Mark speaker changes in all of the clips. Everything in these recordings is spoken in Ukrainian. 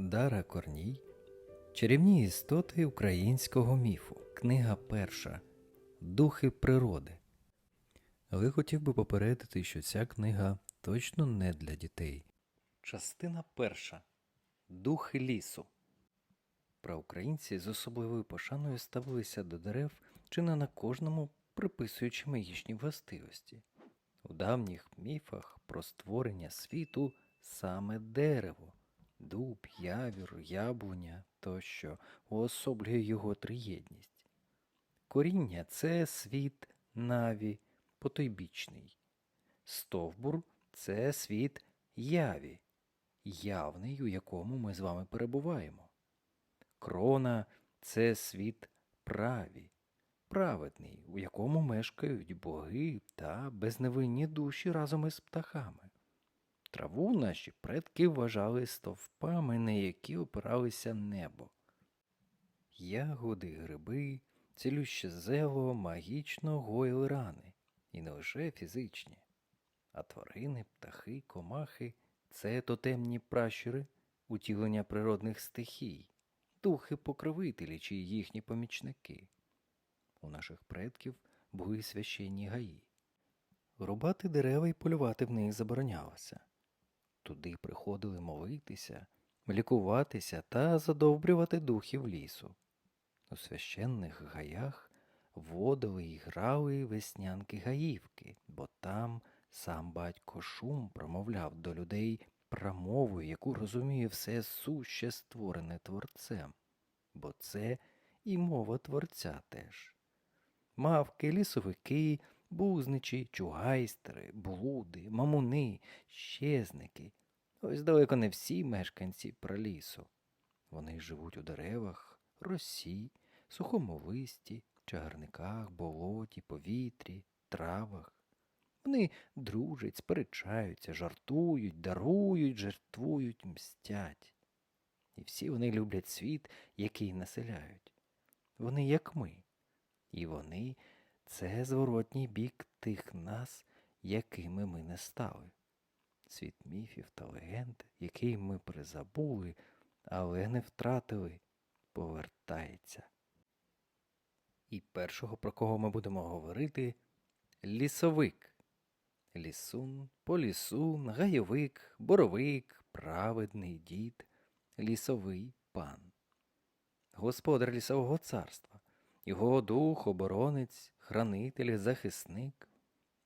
Speaker 1: Дара Корній. Чарівні істоти українського міфу. Книга перша. Духи природи. Але хотів би попередити, що ця книга точно не для дітей. Частина перша. Духи лісу. Проукраїнці з особливою пошаною ставилися до дерев чи не на кожному приписуючи магічні властивості. У давніх міфах про створення світу саме дерево, дуб, явір, яблуня тощо уособлює його триєдність. Коріння це світ наві, потойбічний. Стовбур це світ яві, явний, у якому ми з вами перебуваємо. Крона це світ праві, праведний, у якому мешкають боги та безневинні душі разом із птахами. Траву наші предки вважали стовпами, на які опиралися небо. Ягоди, гриби, цілюще зело магічно гоїли рани, і не лише фізичні. А тварини, птахи, комахи це тотемні пращури, утілення природних стихій, духи покровителі чи їхні помічники. У наших предків були священні гаї. Рубати дерева і полювати в них заборонялося. Туди приходили молитися, лікуватися та задобрювати духів лісу. У священних гаях водили і грали веснянки гаївки, бо там сам батько Шум промовляв до людей промовою, яку розуміє все суще створене творцем, бо це і мова творця теж. Мавки, лісовики, бузничі, чугайстери, блуди, мамуни, щезники. Ось далеко не всі мешканці пралісу. Вони живуть у деревах, росі, сухому листі, чагарниках, болоті, повітрі, травах. Вони дружать, сперечаються, жартують, дарують, жертвують, мстять. І всі вони люблять світ, який населяють. Вони як ми. І вони це зворотній бік тих нас, якими ми не стали. Світ міфів та легенд, який ми призабули, але не втратили, повертається. І першого, про кого ми будемо говорити, лісовик. Лісун, полісун, гайовик, боровик, праведний дід, лісовий пан. Господар лісового царства, його дух, оборонець, хранитель, захисник.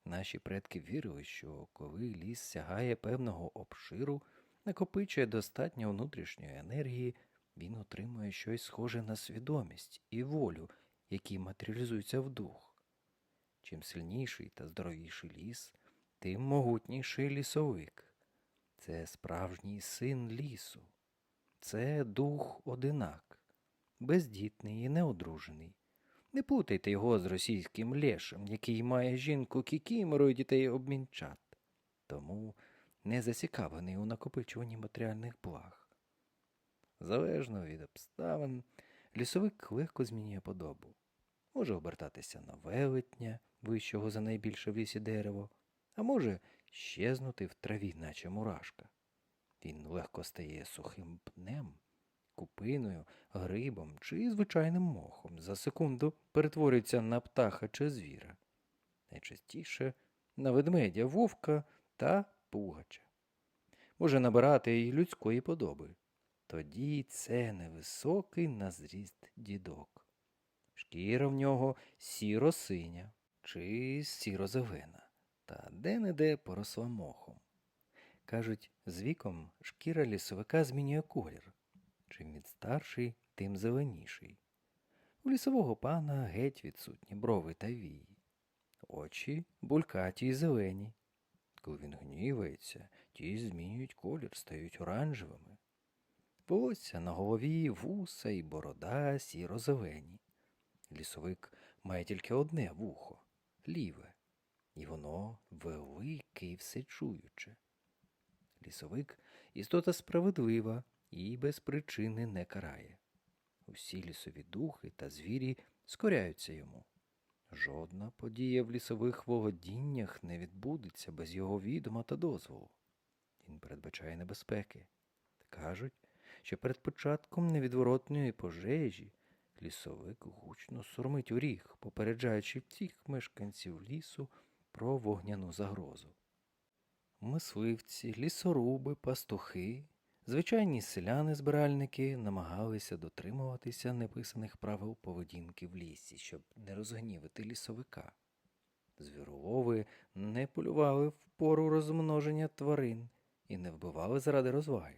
Speaker 1: Наші предки вірили, що коли ліс сягає певного обширу, накопичує достатньо внутрішньої енергії, він отримує щось схоже на свідомість і волю, які матеріалізуються в дух. Чим сильніший та здоровіший ліс, тим могутніший лісовик. Це справжній син лісу. Це дух одинак, бездітний і неодружений. Не плутайте його з російським лешем, який має жінку кікімору і дітей обмінчат. Тому не зацікавлений у накопичуванні матеріальних благ. Залежно від обставин, лісовик легко змінює подобу. Може обертатися на велетня, вищого за найбільше в лісі дерево, а може щезнути в траві, наче мурашка. Він легко стає сухим пнем, купиною, грибом чи звичайним мохом. За секунду перетворюється на птаха чи звіра. Найчастіше на ведмедя, вовка та пугача. Може набирати і людської подоби. Тоді це невисокий на зріст дідок. Шкіра в нього сіро-синя чи сіро-зелена, та де-не-де поросла мохом. Кажуть, з віком шкіра лісовика змінює колір. Чим він старший, тим зеленіший. У лісового пана геть відсутні брови та вії. Очі булькаті й зелені. Коли він гнівається, ті змінюють колір, стають оранжевими. Волосся на голові, вуса і борода сіро-зелені. Лісовик має тільки одне вухо ліве, і воно велике і всечуюче. Лісовик істота справедлива і без причини не карає. Усі лісові духи та звірі скоряються йому. Жодна подія в лісових володіннях не відбудеться без його відома та дозволу. Він передбачає небезпеки. Кажуть, що перед початком невідворотної пожежі лісовик гучно сурмить у ріг, попереджаючи всіх мешканців лісу про вогняну загрозу. Мисливці, лісоруби, пастухи, звичайні селяни-збиральники намагалися дотримуватися неписаних правил поведінки в лісі, щоб не розгнівити лісовика. Звіролови не полювали в пору розмноження тварин і не вбивали заради розваги.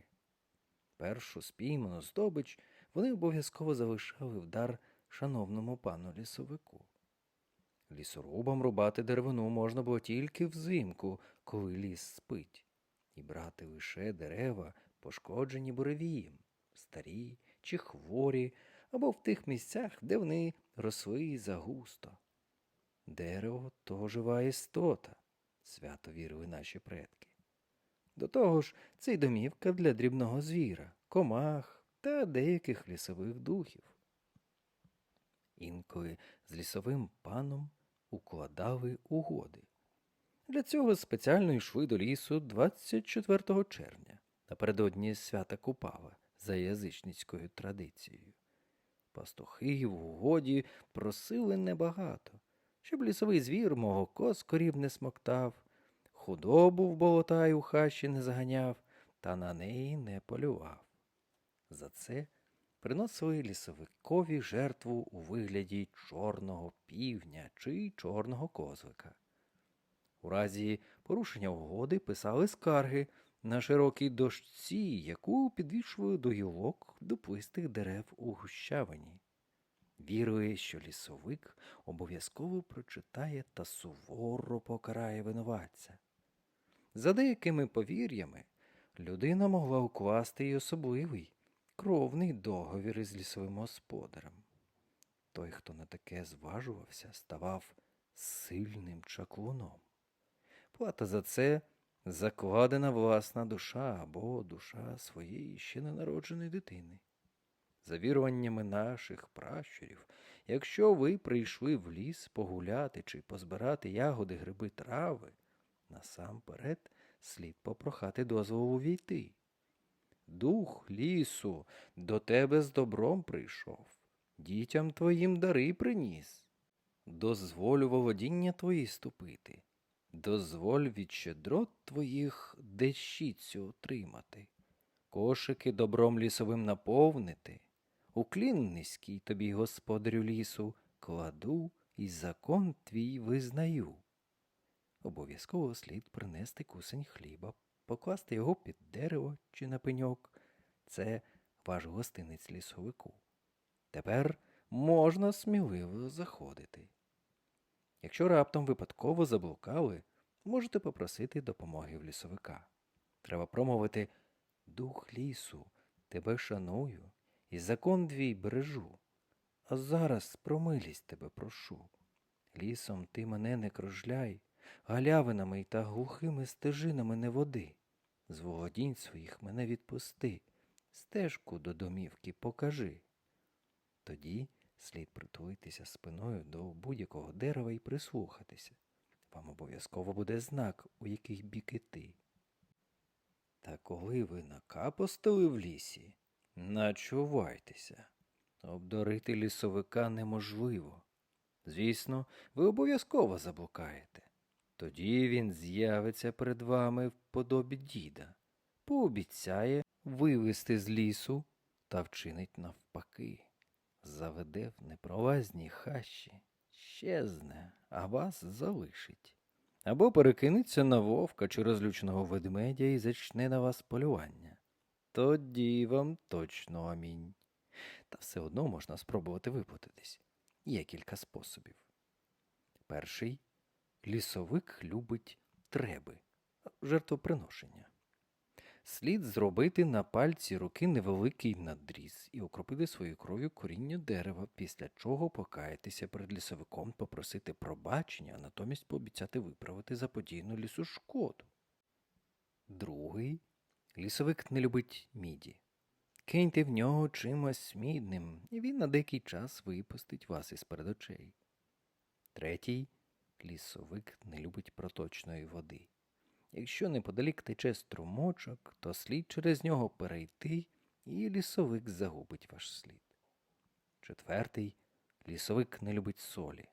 Speaker 1: Першу спійману здобич вони обов'язково залишали в дар шановному пану лісовику. Лісорубам рубати деревину можна було тільки взимку, коли ліс спить, і брати лише дерева, пошкоджені буревієм, старі чи хворі, або в тих місцях, де вони росли загусто. Дерево то жива істота, свято вірили наші предки. До того ж, це й домівка для дрібного звіра, комах та деяких лісових духів. Інколи з лісовим паном укладали угоди. Для цього спеціально йшли до лісу 24 червня, напередодні свята Купава за язичницькою традицією. Пастухи в угоді просили небагато, щоб лісовий звір мого коз корів не смоктав, худобу в болота й у хащі не заганяв, та на неї не полював. За це приносили лісовикові жертву у вигляді чорного півня чи чорного козлика. У разі порушення угоди писали скарги на широкій дошці, яку підвішували до гілок дуплистих дерев у гущавині. Вірили, що лісовик обов'язково прочитає та суворо покарає винуватця. За деякими повір'ями, людина могла укласти й особливий кровний договір із лісовим господарем. Той, хто на таке зважувався, ставав сильним чаклуном. Плата за це закладена власна душа або душа своєї ще ненародженої дитини. За віруваннями наших пращурів, якщо ви прийшли в ліс погуляти чи позбирати ягоди, гриби, трави, насамперед слід попрохати дозволу війти. Дух лісу до тебе з добром прийшов, дітям твоїм дари приніс. Дозволю володіння твої ступити, дозволь від щедрот твоїх дещицю отримати, кошики добром лісовим наповнити, уклін низький тобі, господарю лісу, кладу і закон твій визнаю. Обов'язково слід принести кусень хліба, покласти його під дерево чи на пеньок. Це ваш гостинець лісовику. Тепер можна сміливо заходити. Якщо раптом випадково заблукали, можете попросити допомоги в лісовика. Треба промовити Дух лісу, тебе шаную, і закон твій бережу. А зараз про милість тебе прошу. Лісом ти мене не кружляй, галявинами та глухими стежинами не води. З володінь своїх мене відпусти, стежку до домівки покажи. Тоді слід притулитися спиною до будь-якого дерева і прислухатися. Вам обов'язково буде знак, у який бік іти. Та коли ви накапостили в лісі, начувайтеся. Обдурити лісовика неможливо. Звісно, ви обов'язково заблукаєте. Тоді він з'явиться перед вами в подобі діда, пообіцяє вивести з лісу та вчинить навпаки, заведе в непролазні хащі, щезне, а вас залишить. Або перекинеться на вовка чи розлюченого ведмедя і зачне на вас полювання. Тоді вам точно амінь. Та все одно можна спробувати виплатитись. Є кілька способів. Перший лісовик любить треби, жертвоприношення. Слід зробити на пальці руки невеликий надріз і окропити своєю кров'ю коріння дерева, після чого покаятися перед лісовиком, попросити пробачення, а натомість пообіцяти виправити заподійну лісу шкоду. Другий лісовик не любить міді. Киньте в нього чимось мідним, і він на деякий час випустить вас із перед очей. Третій лісовик не любить проточної води. Якщо неподалік тече струмочок, то слід через нього перейти і лісовик загубить ваш слід. Четвертий лісовик не любить солі.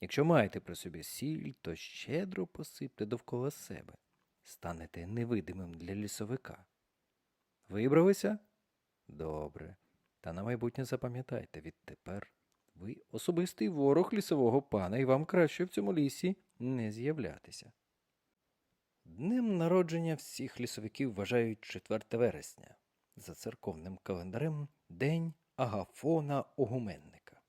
Speaker 1: Якщо маєте при собі сіль, то щедро посипте довкола себе. Станете невидимим для лісовика. Вибралися? Добре. Та на майбутнє запам'ятайте, відтепер ви особистий ворог лісового пана, і вам краще в цьому лісі не з'являтися. Днем народження всіх лісовиків вважають 4 вересня. За церковним календарем День Агафона Огуменника.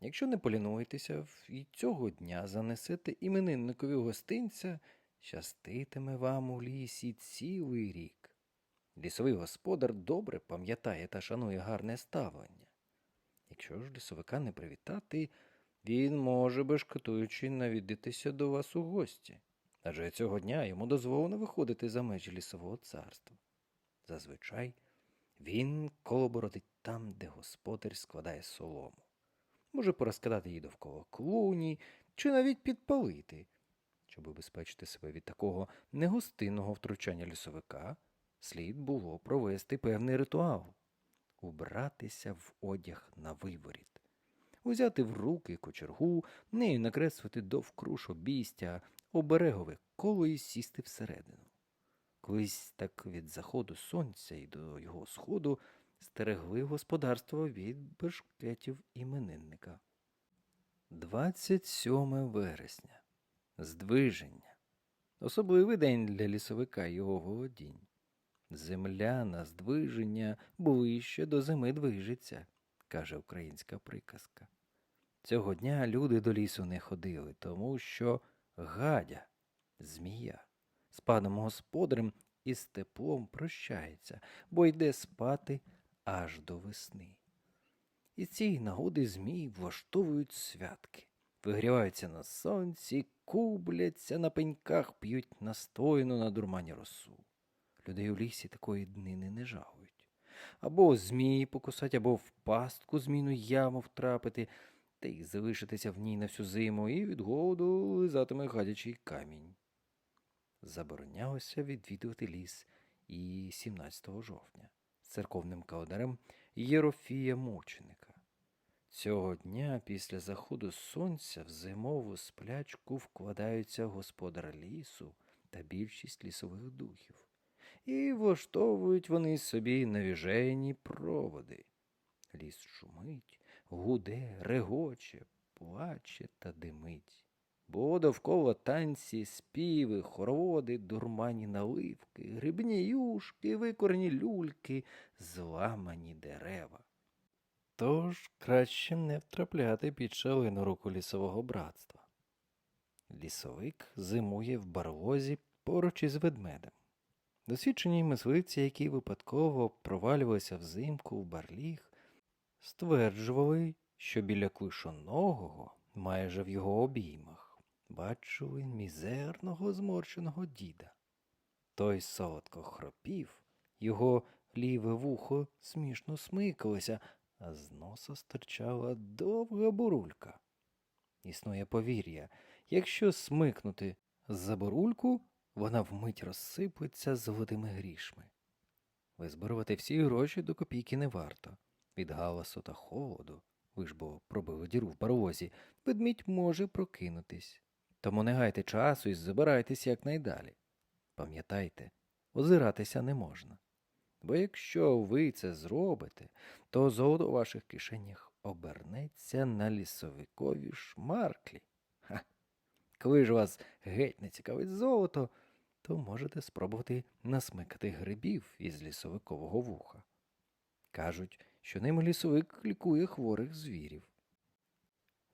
Speaker 1: Якщо не полінуєтеся і цього дня занесете іменинникові гостинця, щаститиме вам у лісі цілий рік. Лісовий господар добре пам'ятає та шанує гарне ставлення. Якщо ж лісовика не привітати, він може, бешкетуючи, навідатися до вас у гості, адже цього дня йому дозволено виходити за межі лісового царства. Зазвичай він колобородить там, де господар складає солому. Може порозкидати її довкола клуні чи навіть підпалити. Щоб убезпечити себе від такого негостинного втручання лісовика, слід було провести певний ритуал убратися в одяг на виворіт, узяти в руки кочергу, нею накреслити довкруж обійстя, оберегове коло і сісти всередину. Колись так від заходу сонця і до його сходу стерегли господарство від бешкетів іменинника. 27 вересня. Здвиження. Особливий день для лісовика його володінь. Земля на здвиження ближче до зими движеться, каже українська приказка. Цього дня люди до лісу не ходили, тому що гадя, змія, з паном господарем і з теплом прощається, бо йде спати аж до весни. І цієї нагоди змії влаштовують святки, вигріваються на сонці, кубляться на пеньках, п'ють настояну на дурмані росу. Людей у лісі такої днини не жалують. Або змії покусать, або в пастку зміну яму втрапити, та й залишитися в ній на всю зиму, і від голоду лизатиме гадячий камінь. Заборонялося відвідувати ліс і 17 жовтня церковним календарем Єрофія Мученика. Цього дня після заходу сонця в зимову сплячку вкладаються господар лісу та більшість лісових духів і влаштовують вони собі навіжені проводи. Ліс шумить, гуде, регоче, плаче та димить. Бо довкола танці, співи, хороводи, дурмані наливки, грибні юшки, викорені люльки, зламані дерева. Тож краще не втрапляти під шалину руку лісового братства. Лісовик зимує в барлозі поруч із ведмедем. Досвідчені мисливці, які випадково провалювалися взимку в барліг, стверджували, що біля клишоногого, майже в його обіймах, бачили мізерного зморщеного діда. Той солодко хропів, його ліве вухо смішно смикалося, а з носа стирчала довга бурулька. Існує повір'я, якщо смикнути за бурульку, вона вмить розсиплеться золотими грішми. Визбирувати всі гроші до копійки не варто. Від галасу та холоду, ви ж бо пробили діру в паровозі, ведмідь може прокинутись. Тому не гайте часу і забирайтесь якнайдалі. Пам'ятайте, озиратися не можна. Бо якщо ви це зробите, то золото у ваших кишенях обернеться на лісовикові шмарклі. Ха! Коли ж вас геть не цікавить золото, то можете спробувати насмикати грибів із лісовикового вуха. Кажуть, що ними лісовик лікує хворих звірів.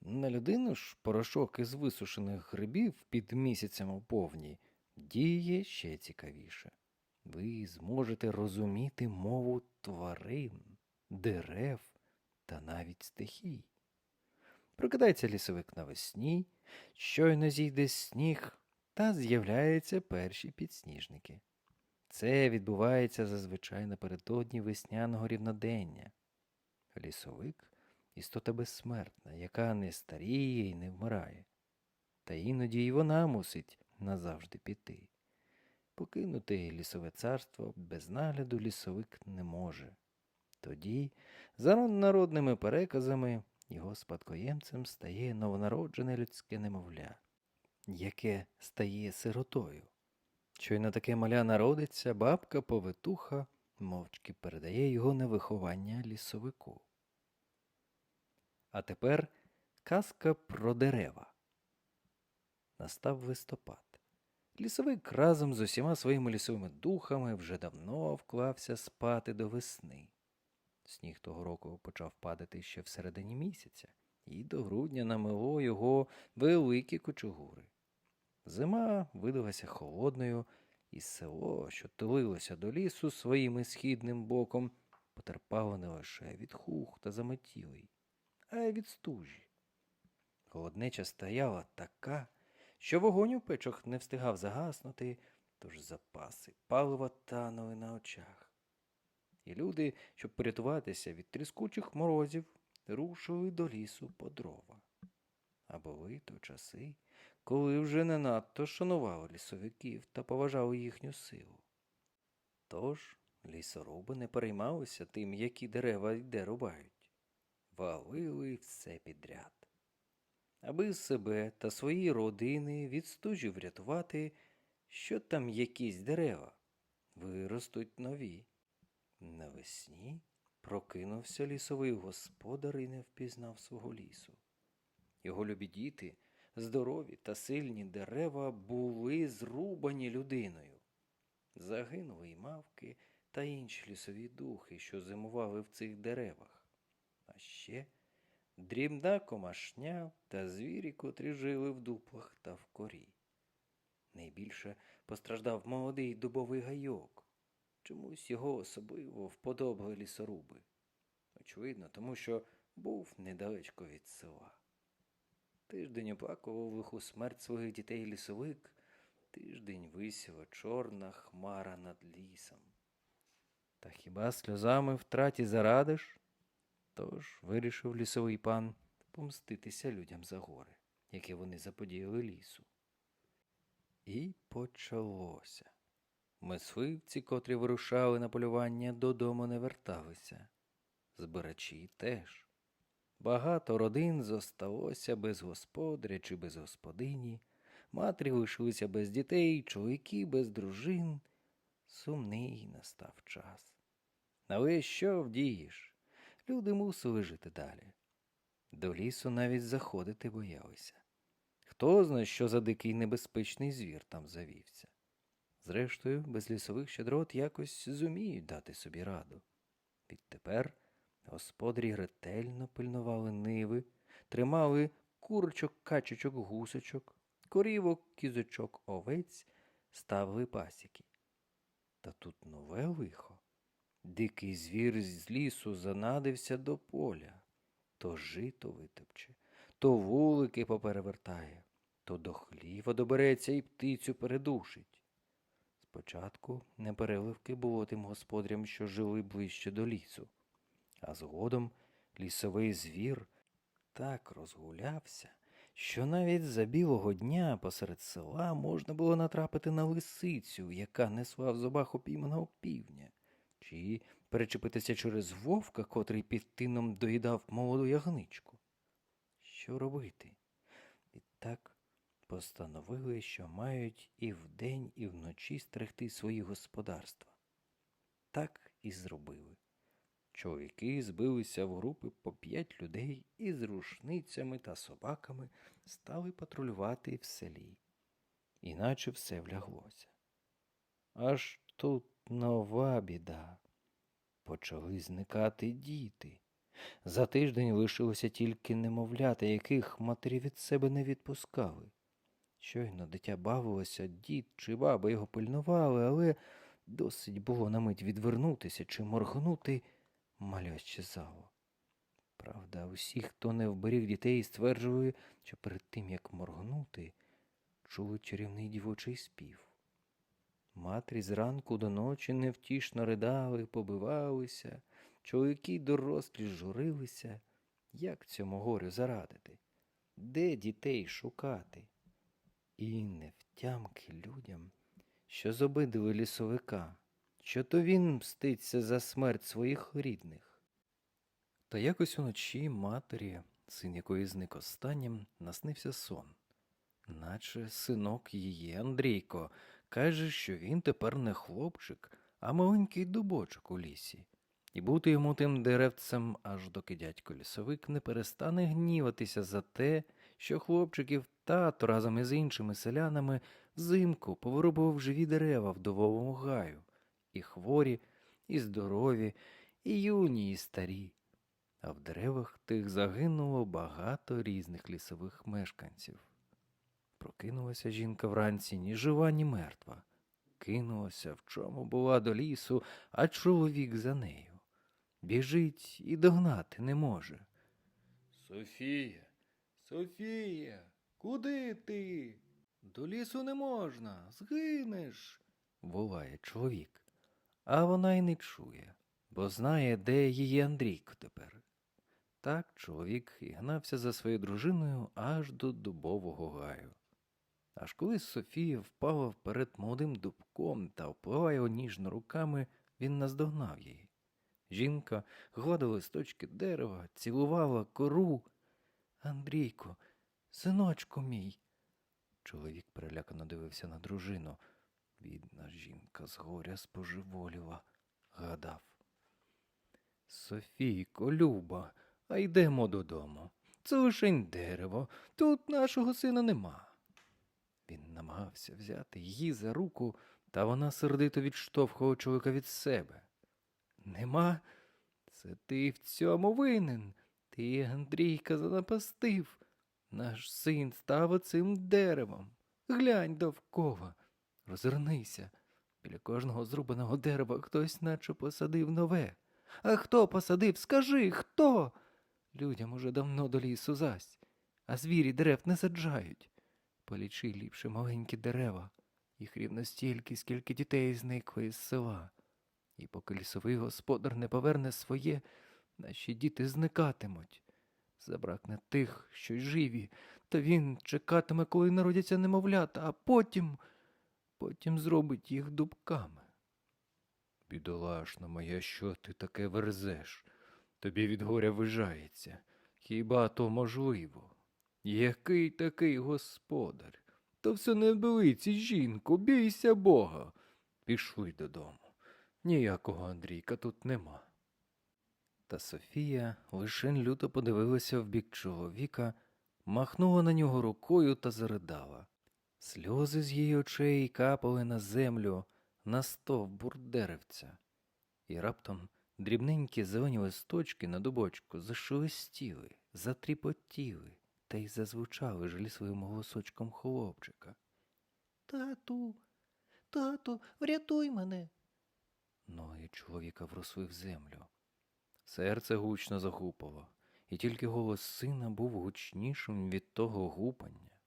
Speaker 1: На людину ж порошок із висушених грибів під місяцем у повні діє ще цікавіше. Ви зможете розуміти мову тварин, дерев та навіть стихій. Прокидається лісовик навесні, щойно зійде сніг, та з'являються перші підсніжники. Це відбувається зазвичай напередодні весняного рівнодення. Лісовик істота безсмертна, яка не старіє і не вмирає. Та іноді й вона мусить назавжди піти. Покинути лісове царство без нагляду лісовик не може. Тоді, за народними переказами, його спадкоємцем стає новонароджене людське немовля, яке стає сиротою. Щойно таке маля народиться, бабка повитуха мовчки передає його на виховання лісовику. А тепер казка про дерева. Настав листопад. Лісовик разом з усіма своїми лісовими духами вже давно вклався спати до весни. Сніг того року почав падати ще всередині місяця, і до грудня намило його великі кучугури. Зима видалася холодною, і село, що тулилося до лісу своїм східним боком, потерпало не лише від хух та заметілий, а й від стужі. Холоднеча стояла така, що вогонь у печах не встигав загаснути, тож запаси палива танули на очах. І люди, щоб порятуватися від тріскучих морозів, рушили до лісу по дрова. А були то часи, коли вже не надто шанували лісовиків та поважали їхню силу. Тож лісоруби не переймалися тим, які дерева й де рубають, валили все підряд. Аби себе та свої родини від стужі врятувати, що там якісь дерева, виростуть нові. Навесні прокинувся лісовий господар і не впізнав свого лісу. Його любі діти, здорові та сильні дерева були зрубані людиною. Загинули й мавки та інші лісові духи, що зимували в цих деревах. А ще дрібна комашня та звірі, котрі жили в дуплах та в корі. Найбільше постраждав молодий дубовий гайок. Чомусь його особливо вподобали лісоруби. Очевидно, тому що був недалечко від села. Тиждень оплакував лиху смерть своїх дітей лісовик, тиждень висіла чорна хмара над лісом. Та хіба сльозами втраті зарадиш? Тож вирішив лісовий пан помститися людям за горе, яке вони заподіяли лісу. І почалося. Мисливці, котрі вирушали на полювання, додому не верталися. Збирачі теж. Багато родин зосталося без господаря чи без господині, матері лишилися без дітей, чоловіки без дружин. Сумний настав час. Але що вдієш? Люди мусили жити далі. До лісу навіть заходити боялися. Хто знає, що за дикий небезпечний звір там завівся. Зрештою, без лісових щедрот якось зуміють дати собі раду. Відтепер господарі ретельно пильнували ниви, тримали курочок, качечок, гусочок, корівок, кізочок, овець, ставили пасіки. Та тут нове лихо. Дикий звір з лісу занадився до поля, то жито витопче, то вулики поперевертає, то до хліва добереться і птицю передушить. Спочатку непереливки було тим господарям, що жили ближче до лісу, а згодом лісовий звір так розгулявся, що навіть за білого дня посеред села можна було натрапити на лисицю, яка несла в зубах упійманого півня, чи перечепитися через вовка, котрий під тином доїдав молоду ягничку. Що робити? Відтак постановили, що мають і вдень, і вночі стерегти свої господарства. Так і зробили. Чоловіки збилися в групи по п'ять людей і з рушницями та собаками стали патрулювати в селі. Іначе все вляглося. Аж тут нова біда. Почали зникати діти. За тиждень лишилося тільки немовлята, яких матері від себе не відпускали. Щойно дитя бавилося, дід чи баба його пильнували, але досить було на мить відвернутися чи моргнути, маля щезало. Правда, усі, хто не вберіг дітей, стверджували, що перед тим, як моргнути, чули чарівний дівочий спів. Матері зранку до ночі невтішно ридали, побивалися, чоловіки дорослі журилися. Як цьому горю зарадити? Де дітей шукати? І невтямки людям, що зобидили лісовика, що то він мститься за смерть своїх рідних. Та якось уночі матері, син якої зник останнім, наснився сон. Наче синок її, Андрійко, каже, що він тепер не хлопчик, а маленький дубочок у лісі. І бути йому тим деревцем, аж доки дядько лісовик не перестане гніватися за те, що хлопчиків тато разом із іншими селянами взимку поворубував живі дерева в дововому гаю, і хворі, і здорові, і юні, і старі. А в деревах тих загинуло багато різних лісових мешканців. Прокинулася жінка вранці ні жива, ні мертва. Кинулася, в чому була до лісу, а чоловік за нею. Біжить і догнати не може. Софія, Софія, куди ти? До лісу не можна, згинеш, волає чоловік. А вона й не чує, бо знає, де її Андрійко тепер. Так чоловік і гнався за своєю дружиною аж до дубового гаю. Аж коли Софія впала вперед молодим дубком та впливає його ніжно руками, він наздогнав її. Жінка гладила листочки дерева, цілувала кору. Андрійко, синочку мій. Чоловік перелякано дивився на дружину. Бідна жінка з горя споживоліла, гадав. Софійко, Люба, а йдемо додому. Це лишень дерево, тут нашого сина нема. Він намагався взяти її за руку, та вона сердито відштовхувала чоловіка від себе. Нема, це ти в цьому винен. Ти, Андрійка, занапастив. Наш син став оцим деревом. Глянь довкола, розвернися. Біля кожного зрубаного дерева хтось наче посадив нове. А хто посадив? Скажи, хто? Людям уже давно до лісу зась, а звірі дерев не саджають. Полічи ліпше маленькі дерева, їх рівно стільки, скільки дітей зникло із села. І поки лісовий господар не поверне своє, наші діти зникатимуть. Забракне тих, що й живі, то він чекатиме, коли народяться немовлята, а потім, потім зробить їх дубками. Бідолашна моя, що ти таке верзеш? Тобі від горя вижається. Хіба то можливо? Який такий господар? То все не билиці, жінко, бійся Бога. Пішли додому. Ніякого Андрійка тут нема. Та Софія лише люто подивилася в бік чоловіка, махнула на нього рукою та заридала. Сльози з її очей капали на землю, на стовбур деревця. І раптом дрібненькі зелені листочки на дубочку зашелестіли, затріпотіли та й зазвучали жалісливим голосочком хлопчика. Тату, тату, врятуй мене. Ноги чоловіка вросли в землю. Серце гучно загупало, і тільки голос сина був гучнішим від того гупання.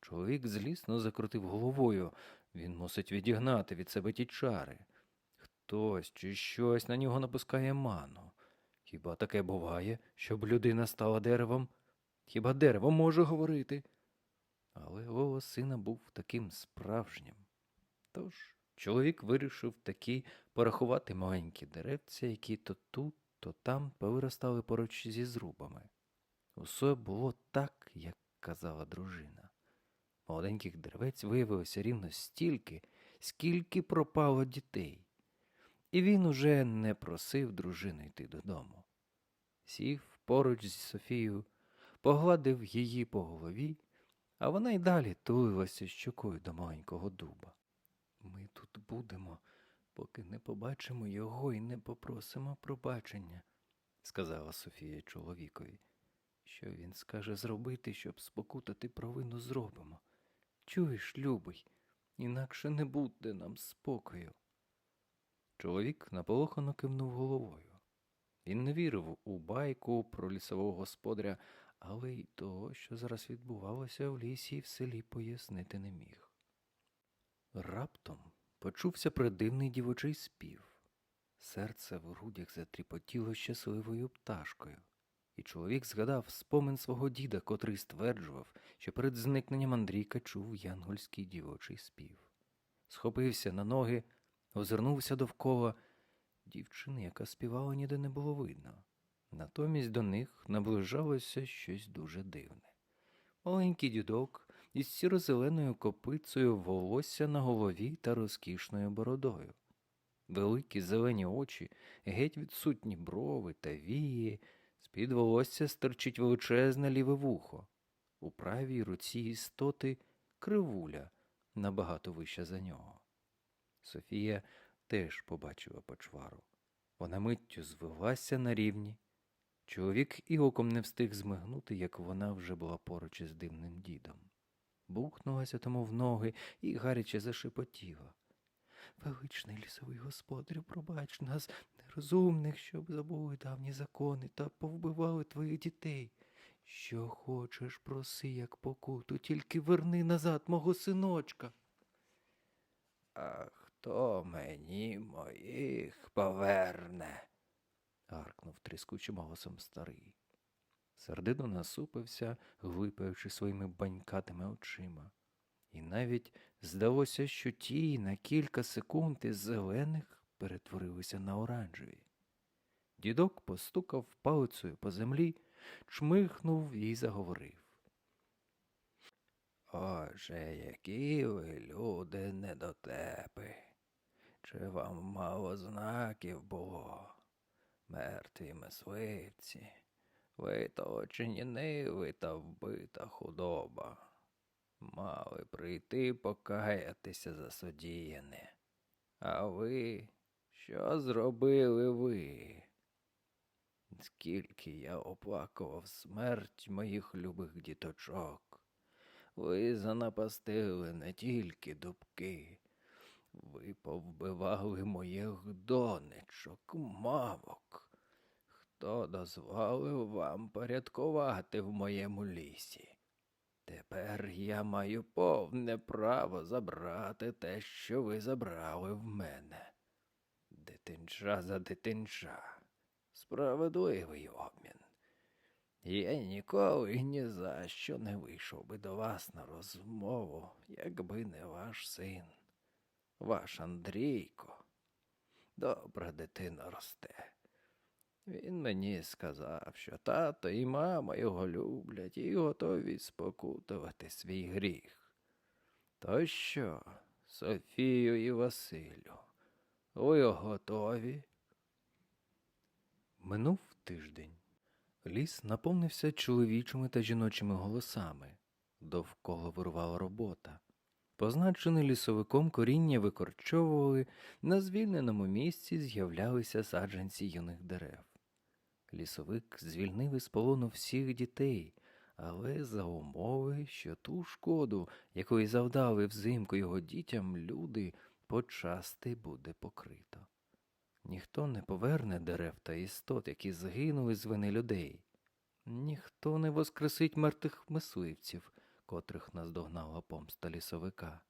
Speaker 1: Чоловік злісно закрутив головою, він мусить відігнати від себе ті чари. Хтось чи щось на нього напускає ману. Хіба таке буває, щоб людина стала деревом? Хіба дерево може говорити? Але голос сина був таким справжнім. Тож чоловік вирішив таки порахувати маленькі деревця, які то тут, то там повиростали поруч зі зрубами. Усе було так, як казала дружина. Молоденьких деревець виявилося рівно стільки, скільки пропало дітей. І він уже не просив дружину йти додому. Сів поруч з Софією, погладив її по голові, а вона й далі тулилася щокою до маленького дуба. Ми тут будемо, поки не побачимо його і не попросимо пробачення, сказала Софія чоловікові. Що він скаже зробити, щоб спокутати провину зробимо. Чуєш, любий, інакше не буде нам спокою. Чоловік наполохано кивнув головою. Він не вірив у байку про лісового господаря, але й того, що зараз відбувалося в лісі і в селі, пояснити не міг. Раптом почувся придивний дівочий спів. Серце в грудях затріпотіло щасливою пташкою, і чоловік згадав спомин свого діда, котрий стверджував, що перед зникненням Андрійка чув янгольський дівочий спів. Схопився на ноги, озирнувся довкола. Дівчини, яка співала, ніде не було видно. Натомість до них наближалося щось дуже дивне. Маленький дідок із сіро-зеленою копицею волосся на голові та розкішною бородою. Великі зелені очі, геть відсутні брови та вії, з-під волосся стирчить величезне ліве вухо. У правій руці істоти кривуля набагато вища за нього. Софія теж побачила почвару. Вона миттю звелася на рівні. Чоловік і оком не встиг змигнути, як вона вже була поруч із дивним дідом. Бухнулася тому в ноги і гаряче зашепотіла. Величний лісовий господарю, пробач нас, нерозумних, щоб забули давні закони та повбивали твоїх дітей. Що хочеш, проси, як покуту, тільки верни назад мого синочка. А хто мені моїх поверне? гаркнув тріскучим голосом старий. Сердито насупився, глипаючи своїми банькатими очима. І навіть здалося, що ті на кілька секунд із зелених перетворилися на оранжеві. Дідок постукав палицею по землі, чмихнув і заговорив. Отже, які ви люди недотепи. Чи вам мало знаків було? Мертві мисливці, виточені ниви та вбита худоба. Мали прийти покаятися за содіяне. А ви, що зробили ви? Скільки я оплакував смерть моїх любих діточок. Ви занапастили не тільки дубки, ви повбивали моїх донечок, мавок. Хто дозволив вам порядкувати в моєму лісі? Тепер я маю повне право забрати те, що ви забрали в мене. Дитинча за дитинча. Справедливий обмін. Я ніколи ні за що не вийшов би до вас на розмову, якби не ваш син, ваш Андрійко. Добра дитина росте. Він мені сказав, що тато і мама його люблять і готові спокутувати свій гріх. То що, Софію і Василю, ви готові? Минув тиждень. Ліс наповнився чоловічими та жіночими голосами. Довкола вирувала робота. Позначене лісовиком коріння викорчовували, на звільненому місці з'являлися саджанці юних дерев. Лісовик звільнив із полону всіх дітей, але за умови, що ту шкоду, якої завдали взимку його дітям, люди почасти буде покрито. Ніхто не поверне дерев та істот, які згинули з вини людей. Ніхто не воскресить мертвих мисливців, котрих наздогнала помста лісовика.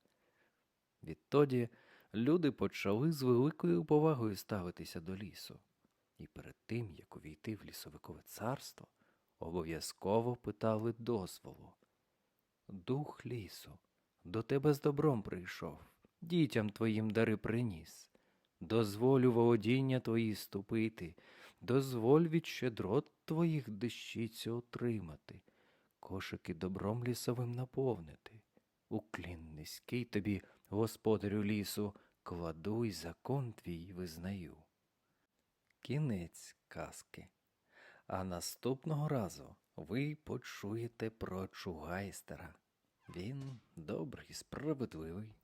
Speaker 1: Відтоді люди почали з великою повагою ставитися до лісу, і перед тим, як увійти в лісовикове царство, обов'язково питали дозволу. Дух лісу, до тебе з добром прийшов, дітям твоїм дари приніс. Дозволю володіння твої ступити, дозволь від щедрот твоїх дещицю отримати, кошики добром лісовим наповнити. Уклін низький тобі, господарю лісу, кладу й закон твій визнаю. Кінець казки. А наступного разу ви почуєте про чугайстера. Він добрий, справедливий,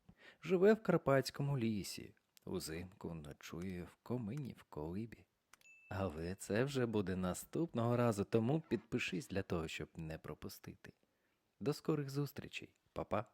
Speaker 1: живе в карпатському лісі, узимку ночує в комині в колибі. Але це вже буде наступного разу, тому підпишись для того, щоб не пропустити. До скорих зустрічей, Па-па!